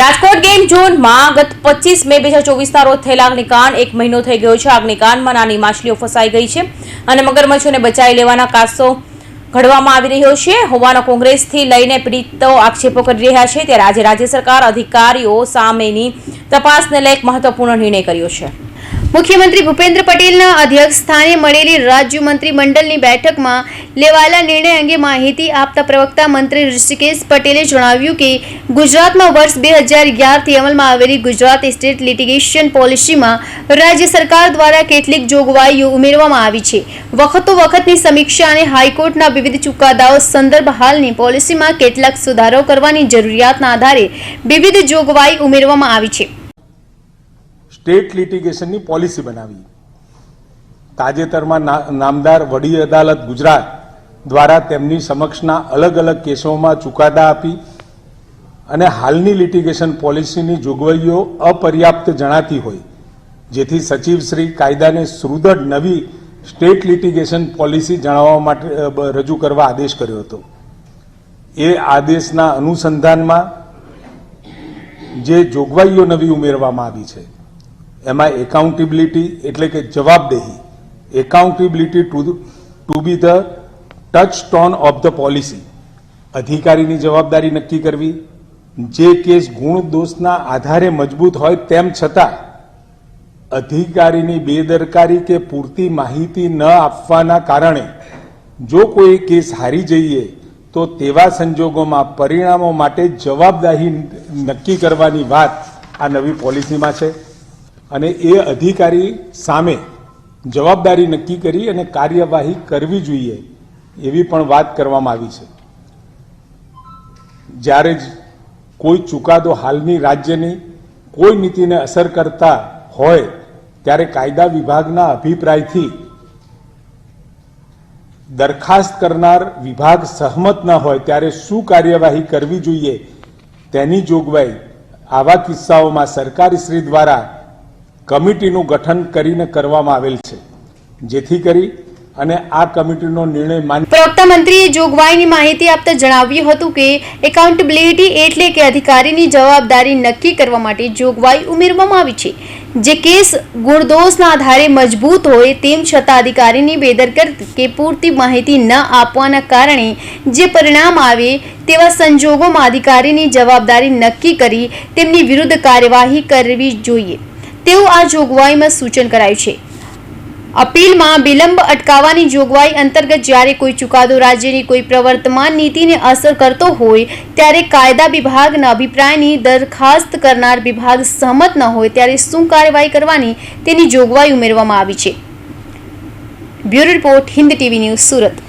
Rajkot game ઝોનમાં ગત પચીસ મે બે હજાર ચોવીસના રોજ થયેલા અગ્નિકાંડ એક મહિનો થઈ ગયો છે. અગ્નિકાંડમાં નાની માછલીઓ ફસાઈ ગઈ છે અને મગરમચ્છોને બચાવી લેવાના કાસો ઘડવામાં આવી રહ્યો છે. હોવાનો કોંગ્રેસથી લઈને પીડિતો આક્ષેપો કરી રહ્યા છે. ત્યારે આજે રાજ્ય સરકાર અધિકારીઓ સામેની તપાસને લઈ એક મહત્વપૂર્ણ નિર્ણય કર્યો છે. મુખ્યમંત્રી ભૂપેન્દ્ર પટેલના અધ્યક્ષ સ્થાને મળેલી રાજ્ય મંત્રીમંડળની બેઠકમાં લેવાયેલા નિર્ણય અંગે માહિતી આપતા પ્રવક્તા મંત્રી ઋષિકેશ પટેલે જણાવ્યું કે, ગુજરાતમાં વર્ષ બે હજાર અગિયારથી અમલમાં આવેલી ગુજરાત સ્ટેટ લિટિગેશન પોલિસીમાં રાજ્ય સરકાર દ્વારા કેટલીક જોગવાઈઓ ઉમેરવામાં આવી છે. વખતો વખતની સમીક્ષા અને હાઈકોર્ટના વિવિધ ચુકાદાઓ સંદર્ભ હાલની પોલિસીમાં કેટલાક સુધારો કરવાની જરૂરિયાતના આધારે વિવિધ જોગવાઈ ઉમેરવામાં આવી છે. સ્ટેટ લિટિગેશનની પોલિસી બનાવી. તાજેતરમાં નામદાર વડી અદાલત ગુજરાત દ્વારા તેમની સમક્ષના અલગ અલગ કેસોમાં ચુકાદા આપી અને હાલની લિટિગેશન પોલિસીની જોગવાઈઓ અપર્યાપ્ત જણાતી હોય, જેથી સચિવશ્રી કાયદાને સુદૃઢ નવી સ્ટેટ લિટિગેશન પોલિસી જણાવવા માટે રજૂ કરવા આદેશ કર્યો હતો. એ આદેશના અનુસંધાનમાં જે જોગવાઈઓ નવી ઉમેરવામાં આવી છે એમાં એકાઉન્ટેબિલિટી એટલે કે જવાબદેહી. Accountability to to be the touchstone of the policy અધિકારીની જવાબદારી નક્કી કરવી. જે કેસ ગુણ દોષના આધારે મજબૂત હોય તેમ છતાં, અધિકારીની બેદરકારી કે પૂરતી માહિતી ન આપવાના કારણે, જો કોઈ કેસ હારી જઈએ, તો તેવા સંજોગોમાં પરિણામો માટે જવાબદારી નક્કી કરવાની વાત આ નવી પોલિસીમાં છે. અને એ અધિકારી સામે જવાબદારી નક્કી કરી અને કાર્યવાહી કરવી જોઈએ એવી પણ વાત કરવામાં આવી છે. જ્યારે જ કોઈ ચુકાદો હાલની રાજ્યની કોઈ નીતિને અસર કરતા હોય, ત્યારે કાયદા વિભાગના અભિપ્રાયથી દરખાસ્ત કરનાર વિભાગ સહમત ન હોય, ત્યારે શું કાર્યવાહી કરવી જોઈએ તેની જોગવાઈ આવા કિસ્સાઓમાં સરકારશ્રી દ્વારા કમિટીનું ગઠન કરીને કરવામાં આવેલ છે. જેથી કરી અને આ કમિટીનો નિર્ણય માન્ય પ્રવક્તા મંત્રીએ જોગવાઈની માહિતી આપતા જણાવ્યું હતું કે એકાઉન્ટેબિલિટી એટલે કે અધિકારીની જવાબદારી નક્કી કરવા માટે જોગવાઈ ઉમેરવામાં આવી છે. જે કેસ ગુણદોષના આધારે મજબૂત હોય તેમ છતાં અધિકારીની બેદરકારી કે પૂરતી માહિતી ન આપવાના કારણે જે પરિણામ આવે તેવા સંજોગોમાં અધિકારીની જવાબદારી નક્કી કરી તેમની વિરુદ્ધ કાર્યવાહી કરવી જોઈએ. તેવું આ જોગવાઈમાં સૂચન કરાયું છે. અપીલમાં વિલંબ અટકાવવાની જોગવાઈ અંતર્ગત જ્યારે કોઈ ચુકાદો રાજ્યની કોઈ પ્રવર્તમાન નીતિને અસર કરતો હોય, ત્યારે કાયદા વિભાગના અભિપ્રાયની દરખાસ્ત કરનાર વિભાગ સહમત ન હોય ત્યારે શું કાર્યવાહી કરવાની તેની જોગવાઈ ઉમેરવામાં આવી છે. Bureau report, Hind TV news, Surat.